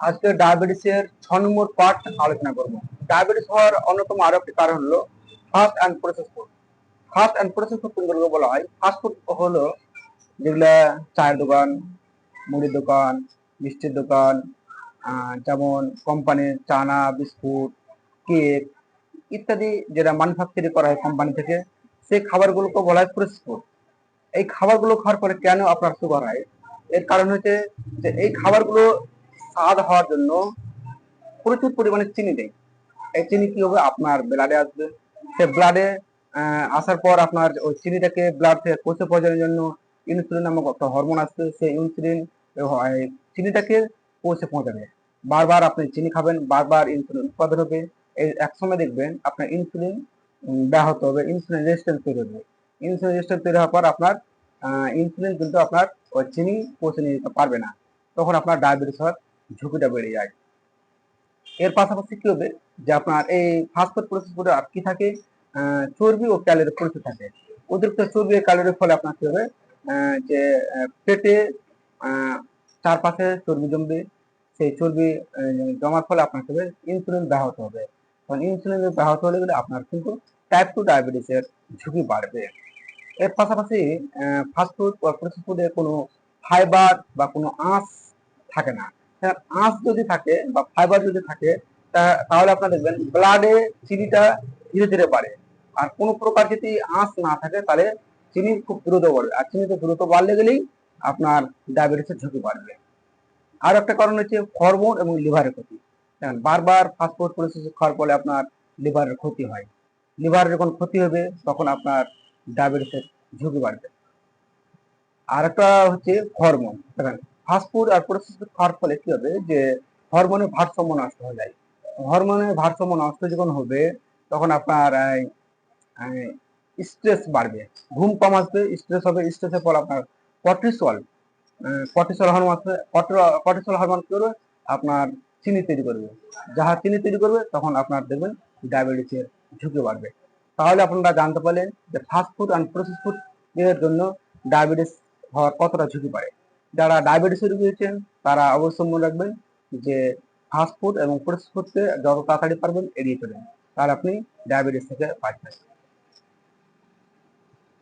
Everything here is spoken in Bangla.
আজকে ডায়াবেটিসের ছ নম্বর পার্ট আলোচনা করব। ডায়াবেটিস হওয়ার অন্যতম আরও একটি কারণ হলো fast and process food. Fast and process food কোনগুলোকে বলা হয়। ফাস্ট ফুড হলো যেগুলা চায়ের দোকান, মুড়ির দোকান, মিষ্টির দোকান যেমন কোম্পানির চানা, বিস্কুট, কেক ইত্যাদি যেটা ম্যানুফ্যাকচারিং করা হয় কোম্পানি থেকে, সেই খাবারগুলোকে বলা হয় প্রসেস ফুড এই খাবারগুলো খাওয়ার পরে কেন আপনার সুগার হয়? এর কারণ হচ্ছে যে এই খাবারগুলো স্বাদ হওয়ার জন্য প্রচুর পরিমাণে চিনি দেয়। এই চিনি কি হবে আপনার ব্লাডে আসবে? সে ব্লাডে আসার পর আপনার ওই চিনিটাকে ব্লাড থেকে কোষে পৌঁছানোর জন্য ইনসুলিন নামক একটা হরমোন আসবে সেই ইনসুলিন চিনিটাকে কোষে পৌঁছাবে। বারবার আপনি চিনি খাবেন, বারবার ইনসুলিন উৎপাদন হবে। এই একসময় দেখবেন আপনার ইনসুলিন ব্যাহত হবে ইনসুলিন রেজিস্ট্যান্স তৈরি হবে। ইনসুলিন রেজিস্ট্যান্স তৈরি হওয়ার পর আপনার ইনসুলিন কিন্তু আপনার ওই চিনি পৌঁছে নিয়ে যেতে পারবে না। তখন আপনার ডায়াবেটিস হওয়ার ঝুঁকিটা বেড়ে যায়। এর পাশাপাশি কি হবে? যে আপনার এই ফাস্টফুড প্রসেস ফুডে আর কি থাকে? চর্বি ও ক্যালোরি প্রচুর থাকে। অতিরিক্ত চর্বি ও ক্যালোরির ফলে আপনার কি হবে? যে পেটে চারপাশে চর্বি জমবে। সেই চর্বি জমার ফলে আপনার কি হবে? ইনসুলিন ব্যাহত হবে। কারণ ইনসুলিন ব্যাহত হলে গেলে আপনার কিন্তু টাইপ টু ডায়াবেটিসের ঝুঁকি বাড়বে। এর পাশাপাশি ফাস্টফুড বা প্রসেস ফুডে কোনো ফাইবার বা কোনো আঁশ থাকে না। আঁশ যদি থাকে বা ফাইবার যদি থাকে তাহলে আপনারা দেখবেন ব্লাডে চিনিটা ধীরে ধীরে বাড়ে। আর কোনো প্রকার যদি আঁশ না থাকে, তাহলে চিনি খুব দ্রুত বাড়বে। আর চিনি তো দ্রুত বাড়লে গেলেই আপনার ডায়াবেটিসের ঝুঁকি বাড়বে। আর একটা কারণ হচ্ছে হরমোন এবং লিভারের ক্ষতি। দেখেন, বারবার ফাস্টফুড প্রসেস খাওয়ার ফলে আপনার লিভারের ক্ষতি হয়। লিভারের যখন ক্ষতি হবে, তখন আপনার ডায়াবেটিসের ঝুঁকি বাড়বে। আর একটা হচ্ছে হরমোন দেখেন ফাস্টফুড আর প্রসেস ফুড খাওয়ার ফলে কি হবে? যে হরমোনের ভারসাম্য নষ্ট হয়ে যায়। হরমোনের ভারসাম্য নষ্ট যখন হবে, তখন আপনার স্ট্রেস বাড়বে। ঘুম কম আসবে স্ট্রেস হবে স্ট্রেসের ফলে আপনার কর্টিসল কর্টিসল হরমোন আসবে কর্টিসল হরমোন কি করবে? আপনার চিনি তৈরি করবে। যাহা চিনি তৈরি করবে, তখন আপনার দেখবেন ডায়াবেটিসের ঝুঁকি বাড়বে। তাহলে আপনারা জানতে পারলেন যে fast food and process food এর জন্য ডায়াবেটিস হওয়ার কতটা ঝুঁকি বাড়ে। যারা ডায়াবেটিসের রোগী হয়েছেন, তারা অবশ্যই মনে রাখবেন যে ফাস্টফুড এবং প্রসেস ফুডকে যত তাড়াতাড়ি পারবেন এড়িয়ে চলেন। তাহলে আপনি ডায়াবেটিস থেকে বাঁচবেন।